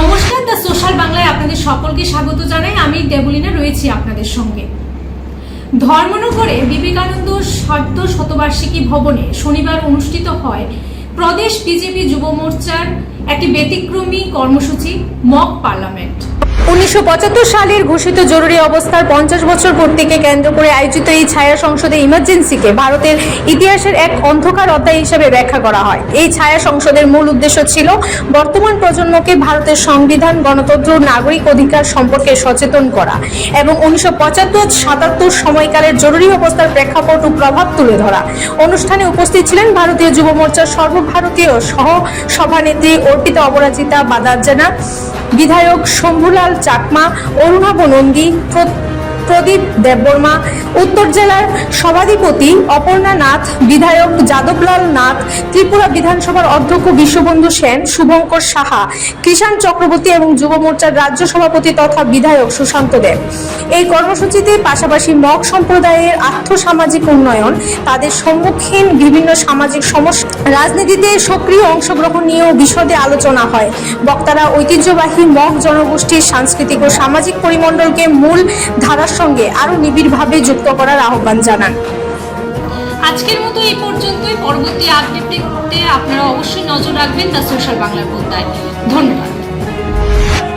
নমস্কার, the social বাংলায় আপনাদের সকলকে স্বাগত জানাই। আমি দেবলিনা রয়েছি আপনাদের সঙ্গে। ধর্মনগরে বিবেকানন্দ সার্ধ শতবার্ষিকী ভবনে শনিবার অনুষ্ঠিত হয় প্রদেশ বিজেপি যুব মোর্চার একটি ব্যতিক্রমী কর্মসূচি, মক পার্লামেন্ট। উনিশশো সালের ঘোষিত জরুরি অবস্থার পঞ্চাশ বছর পূর্তিকে কেন্দ্র করে আয়োজিত এই ছায়া সংসদে ইমার্জেন্সিকে ভারতের ইতিহাসের এক অন্ধকার অধ্যায় হিসেবে ব্যাখ্যা করা হয়। এই ছায়া সংসদের মূল উদ্দেশ্য ছিল বর্তমান প্রজন্মকে ভারতের সংবিধান, গণতন্ত্র, নাগরিক অধিকার সম্পর্কে সচেতন করা এবং উনিশশো পঁচাত্তর, সাতাত্তর সময়কালের জরুরি অবস্থার প্রেক্ষাপট ও প্রভাব তুলে ধরা। অনুষ্ঠানে উপস্থিত ছিলেন ভারতীয় যুব মোর্চার সর্বভারতীয় সহ সভানেত্রী অর্পিতা অপরাজিতা বাদার্জানা বিধায়ক শম্ভুলাল চাকমা অরুণাভ নন্দী প্রদীপ দেববর্মা উত্তর জেলার সভাধিপতি অপর্ণা নাথ, বিধায়ক যাদবলাল নাথ, ত্রিপুরা বিধানসভার অধ্যক্ষ বিশ্ববন্ধু সেন, শুভঙ্কর সাহা, কৃষাণ চক্রবর্তী এবং যুব মোর্চার রাজ্য সভাপতি তথা বিধায়ক সুশান্ত দেব। এই কর্মসূচিতে পাশাপাশি মগ সম্প্রদায়ের আর্থসামাজিক উন্নয়ন, তাদের সম্মুখীন বিভিন্ন সামাজিক সমস্যা রাজনীতিতে সক্রিয় অংশগ্রহণ নিয়েও বিশদে আলোচনা হয়। বক্তারা ঐতিহ্যবাহী মগ জনগোষ্ঠীর সাংস্কৃতিক ও সামাজিক পরিমণ্ডলকে মূল ধারার সঙ্গে আরও নিবিড়ভাবে যুক্ত করার আহ্বান জানান। আজকের মতো এই পর্যন্তই। পরবর্তী আপডেট আপনারা অবশ্যই নজর রাখবেন দ্য সোশ্যাল বাংলার পর্দায়। ধন্যবাদ।